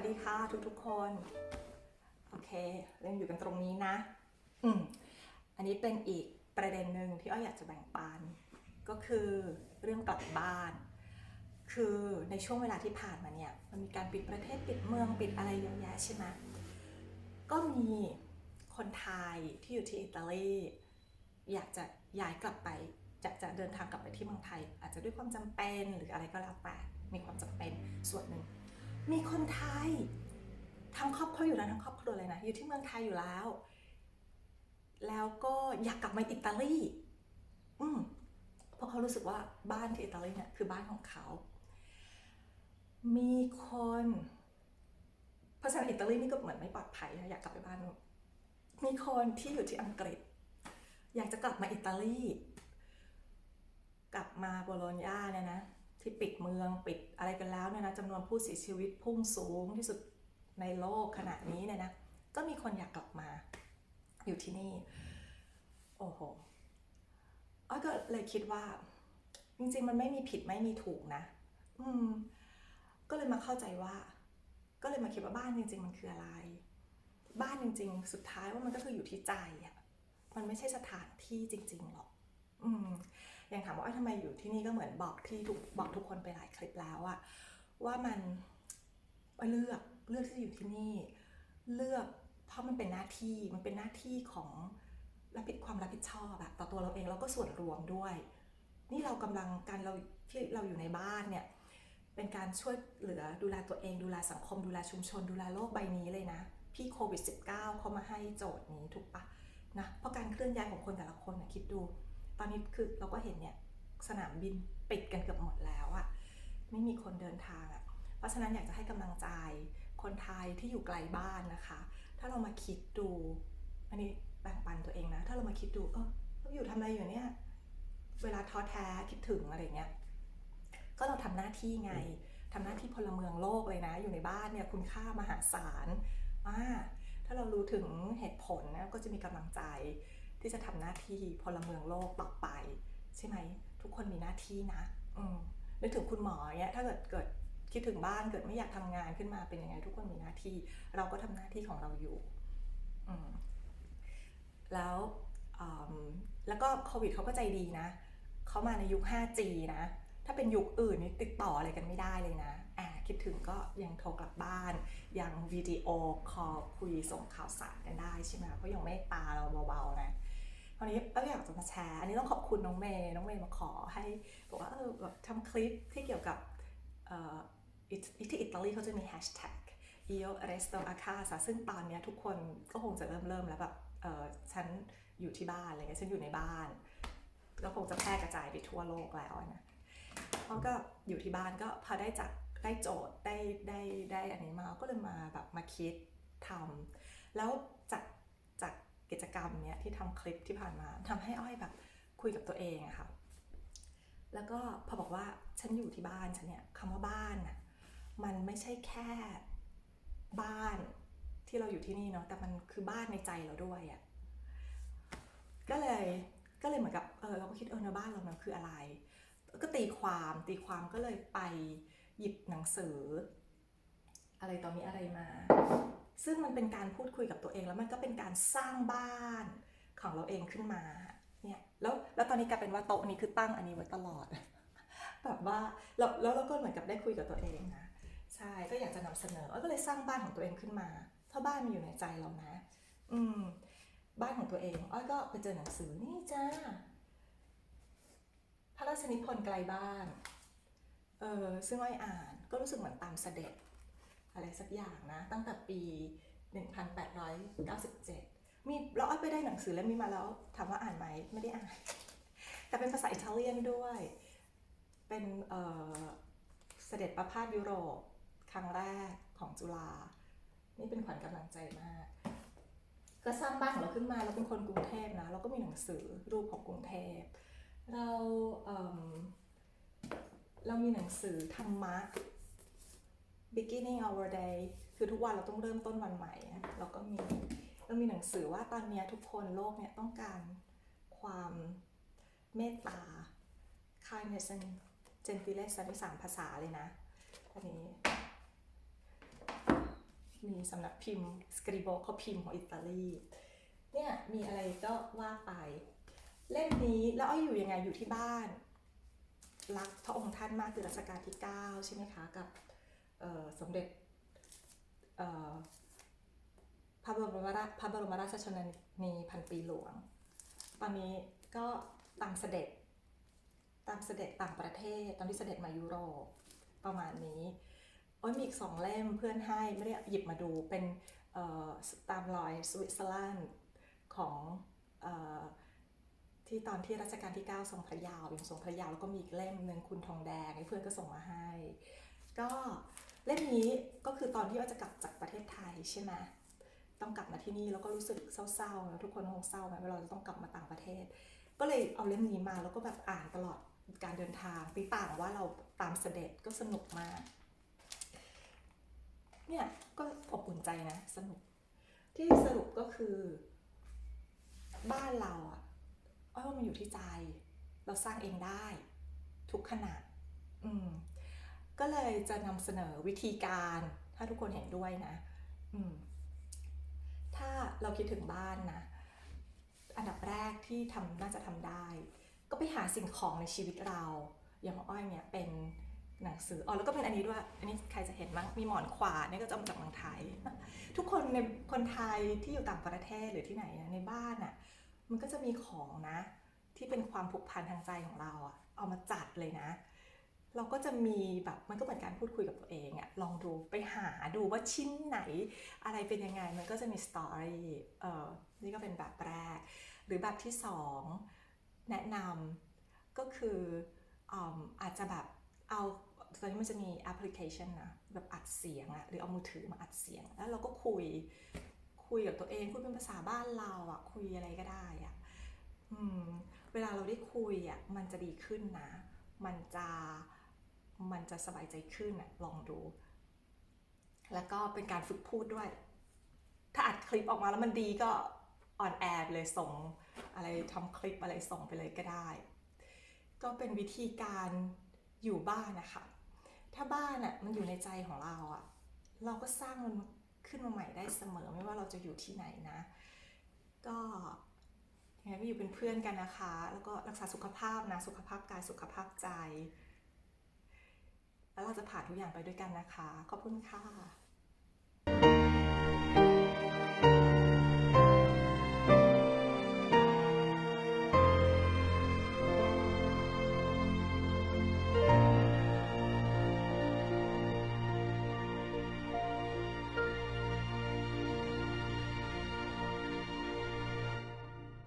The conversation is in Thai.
วัสดีค่ะทุกๆคน โอเคเรายังอยู่กันตรงนี้นะ อืมอันนี้เป็นอีกประเด็นหนึ่งที่อ้อยอยากจะแบ่งปัน ก็คือเรื่องกลับบ้าน คือในช่วงเวลาที่ผ่านมาเนี่ย มันมีการปิดประเทศปิดเมืองปิดอะไรเยอะแยะใช่ไหมก็มีคนไทยที่อยู่ที่อิตาลีอยากจะย้ายกลับไปจะจะเดินทางกลับไปที่เมืองไทย อาจจะด้วยความจำเป็นหรืออะไรก็แล้วแต่มีความจำเป็นส่วนหนึ่ง มีคนไทย ทั้งครอบครัวอยู่แล้วทั้งครอบครัวเลยนะ อยู่ที่เมืองไทยอยู่แล้ว แล้วก็อยากกลับมาอิตาลี อืมเพราะเขารู้สึกว่าบ้านที่อิตาลีเนี่ยคือบ้านของเขา มีคนเพราะฉะนั้นอิตาลีนี่ก็เหมือนไม่ปลอดภัยอยากกลับไปบ้านนู้นมีคนที่อยู่ที่อังกฤษ อยากจะกลับมาอิตาลี กลับมาโบโลญญาเนี่ยนะ ที่ปิดเมืองปิดอะไรกันแล้วเนี่ยนะจำนวนผู้เสียชีวิตพุ่งสูงที่สุดในโลกขณะนี้เนี่ยนะก็มีคนอยากกลับมาอยู่ที่นี่ โอ้โหอ้อยก็เลยคิดว่า จริงๆ มันไม่มีผิดไม่มีถูกนะ อืม ก็เลยมาเข้าใจว่า ก็เลยมาคิดว่าบ้านจริง ๆ มันคืออะไร บ้านจริง ๆ สุดท้ายว่ามันก็คืออยู่ที่ใจอะมันไม่ใช่สถานที่จริง ๆ หรอก อืม ย่างถามว่าทำไมอยู่ที่นี่ก็เหมือนบอกที่ทุกบอกทุกคนไปหลายคลิปแล้วอะว่ามันเลือกเลือกที่จะอยู่ที่นี่ เลือกเพราะมันเป็นหน้าที่มันเป็นหน้าที่ของรับผิดความรับผิดชอบอะต่อตัวเราเองแล้วก็ส่วนรวมด้วย นี่เรากำลังการเราที่เราอยู่ในบ้านเนี่ยเป็นการช่วยเหลือดูแลตัวเองดูแลสังคมดูแลชุมชน ดูแลโลกใบนี้เลยนะ พี่โควิด -19 เขามาให้โจทย์นี้ถูกปะนะเพราะการเคลื่อนย้ายของคนแต่ละคนนะคิดดู ตอนนี้คือเราก็เห็นเนี่ยสนามบินปิดกันเกือบหมดแล้วอะไม่มีคนเดินทางอะเพราะฉะนั้นอยากจะให้กำลังใจคนไทยที่อยู่ไกลบ้านนะคะ ถ้าเรามาคิดดูอันนี้แบ่งปันตัวเองนะ ถ้าเรามาคิดดู เออเราอยู่ทำอะไรอยู่เนี่ย เวลาท้อแท้คิดถึงอะไรเงี้ย ก็เราทำหน้าที่ไงทำหน้าที่พลเมืองโลกเลยนะ อยู่ในบ้านเนี่ยคุณค่ามหาศาลอ่าถ้าเรารู้ถึงเหตุผลนะก็จะมีกำลังใจ ที่จะทำหน้าที่พลเมืองโลกต่อไป ใช่ไหม ทุกคนมีหน้าที่นะอืนึกถึงคุณหมอเนี่ยถ้าเกิดเกิดคิดถึงบ้านเกิดไม่อยากทำงานขึ้นมาเป็นยังไง ทุกคนมีหน้าที่ เราก็ทำหน้าที่ของเราอยู่อแล้วแล้วก็โควิดเขาก็ใจดีนะเขามาในยุค 5G นะ ถ้าเป็นยุคอื่นนี่ติดต่ออะไรกันไม่ได้เลยนะอ่าคิดถึงก็ยังโทรกลับบ้าน ยังวิดีโอคอลคุยส่งข่าวสารกันได้ใช่ไหมเพราะยังไม่ตาเราเบาๆนะ คราวนี้ก็อยากจะมาแชร์ อันนี้ต้องขอบคุณน้องเมย์น้องเมย์มาขอให้บอกว่าเออแบบทำคลิปที่เกี่ยวกับเอ่ออิตที่อิตาลีเขาจะมีแฮชแท็ก io resto a casa ซึ่งตอนนี้ทุกคนก็คงจะเริ่มเริ่มแล้วแบบเออฉันอยู่ที่บ้านอะไรเงี้ยฉันอยู่ในบ้านก็คงจะแพร่กระจายไปทั่วโลกแล้วนะเพราะก็อยู่ที่บ้านก็พอได้จัดได้โจทย์ได้ได้ได้อันนี้มาก็เลยมาแบบมาคิดทำแล้วจาก กิจกรรมเนี้ยที่ทำคลิปที่ผ่านมาทำให้อ้อยแบบคุยกับตัวเองอะค่ะ แล้วก็พอบอกว่าฉันอยู่ที่บ้านฉันเนี่ยคำว่าบ้านน่ะมันไม่ใช่แค่บ้านที่เราอยู่ที่นี่เนาะแต่มันคือบ้านในใจเราด้วยอะก็เลยก็เลยเหมือนกับเออเราก็คิดเออในบ้านเรามันคืออะไร ก็ตีความตีความก็เลยไปหยิบหนังสือ อะไรต่อมีอะไรมา ซึ่งมันเป็นการพูดคุยกับตัวเองแล้วมันก็เป็นการสร้างบ้านของเราเองขึ้นมาเนี่ยแล้วแล้วตอนนี้กลายเป็นว่าโต๊ะนี้คือตั้งอันนี้ไว้ตลอดแบบว่าแล้วแล้วเราก็เหมือนกับได้คุยกับตัวเองนะใช่ก็อยากจะนำเสนอเอ้ยก็เลยสร้างบ้านของตัวเองขึ้นมา ถ้าบ้านมันอยู่ในใจเรานะ อืมบ้านของตัวเองอ้อยก็ไปเจอหนังสือนี่จ้าพระราชนิพนธ์ไกลบ้านเออซึ่งอ้อยอ่านก็รู้สึกเหมือนตามเสด็จ อะไรสักอย่างนะ ตั้งแต่ปี 1897 มีเราอ้อยไปได้หนังสือเล่มนี้มาแล้วถามว่าอ่านไหมไม่ได้อ่าน แต่เป็นภาษาอิตาเลียนด้วย เป็นเเสด็จประพาสยุโรปครั้งแรกของจุฬานี่เป็นขวัญกำลังใจมาก ก็สร้างบ้านของเราขึ้นมาเราเป็นคนกรุงเทพนะ เราก็มีหนังสือรูปของกรุงเทพ เราเเรามีหนังสือธรรมะ beginning our day คือทุกวันเราต้องเริ่มต้นวันใหม่นะเราก็มีเรามีหนังสือว่าตอนนี้ทุกคนโลกเนี่ยต้องการความเมตตา kindness and gentleness อันนี้สามภาษาเลยนะอันนี้มีสำนักพิมพ์สคริโบเขาพิมพ์ของอิตาลีเนี่ยมีอะไรก็ว่าไป เล่มนี้แล้วอ้อยอยู่ยังไงอยู่ที่บ้าน รักพระองค์ท่านมากคือรัชกาลที่ 9 ใช่ไหมคะกับ สมเด็จพระบรมราชพระบรมราชชนนีพันปีหลวง ตอนนี้ก็ตามเสด็จตามเสด็จต่างประเทศตอนที่เสด็จมายุโรปประมาณนี้โอ้ยมีอีกสองเล่มเพื่อนให้ไม่ได้หยิบมาดูเป็นตามรอยสวิตเซอร์แลนด์ของอที่ตอนที่รัชกาลที่ 9 ทรงพระยาวยังทรงพระยาวแล้วก็มีอีกเล่มหนึ่งคุณทองแดงเพื่อนก็ส่งมาให้ ก็ เล่มนี้ก็คือตอนที่ว่าจะกลับจากประเทศไทยใช่ไหมต้องกลับมาที่นี่แล้วก็รู้สึกเศร้าๆนะทุกคนคงเศร้าไหมเวลาเราจะต้องกลับมาต่างประเทศ ก็เลยเอาเล่มนี้มาแล้วก็แบบอ่านตลอดการเดินทางตีต่างว่าเราตามเสด็จก็สนุกมากเนี่ยก็อบอุ่นใจนะสนุก ที่สรุปก็คือ บ้านเราอะอ้อยว่ามันอยู่ที่ใจ เราสร้างเองได้ ทุกขณะอืม ก็เลยจะนำเสนอวิธีการถ้าทุกคนเห็นด้วยนะถ้าเราคิดถึงบ้านนะ อันดับแรกที่ทำน่าจะทำได้ ก็ไปหาสิ่งของในชีวิตเรา อย่างอ้อยเนี่ยเป็นหนังสืออ๋อแล้วก็เป็นอันนี้ด้วย อันนี้ใครจะเห็นมั้งมีหมอนขวานเนี่ยก็จะมาจากเมืองไทย ทุกคนในคนไทยที่อยู่ต่างประเทศหรือที่ไหนในบ้านอะมันก็จะมีของนะ ที่เป็นความผูกพันทางใจของเราอะเอามาจัดเลยนะ เราก็จะมีแบบมันก็เหมือนการพูดคุยกับตัวเองอะลองดูไปหาดูว่าชิ้นไหน อะไรเป็นยังไงมันก็จะมีสตอรี่เออนี่ก็เป็นแบบแรก หรือแบบที่สองแนะนำก็คืออาจจะแบบเอาตอนนี้มันจะมีแอปพลิเคชันนะแบบอัดเสียงอะหรือเอามือถือมาอัดเสียง แล้วเราก็คุยคุยกับตัวเองคุยเป็นภาษาบ้านเราอะคุยอะไรก็ได้อะอืมเวลาเราได้คุยอะมันจะดีขึ้นนะ มันจะ มันจะสบายใจขึ้นอะลองดู แล้วก็เป็นการฝึกพูดด้วย ถ้าอัดคลิปออกมาแล้วมันดีก็ออนแอร์เลยส่งอะไรทำคลิปอะไรส่งไปเลยก็ได้ ก็เป็นวิธีการอยู่บ้านนะคะ ถ้าบ้านอะมันอยู่ในใจของเราอะเราก็สร้างมันขึ้นมาใหม่ได้เสมอไม่ว่าเราจะอยู่ที่ไหนนะ ก็ยังไงก็อยู่เป็นเพื่อนกันนะคะ แล้วก็รักษาสุขภาพนะ สุขภาพกายสุขภาพใจ แล้วเราจะผ่านทุกอย่างไปด้วยกันนะคะ ขอบคุณค่ะ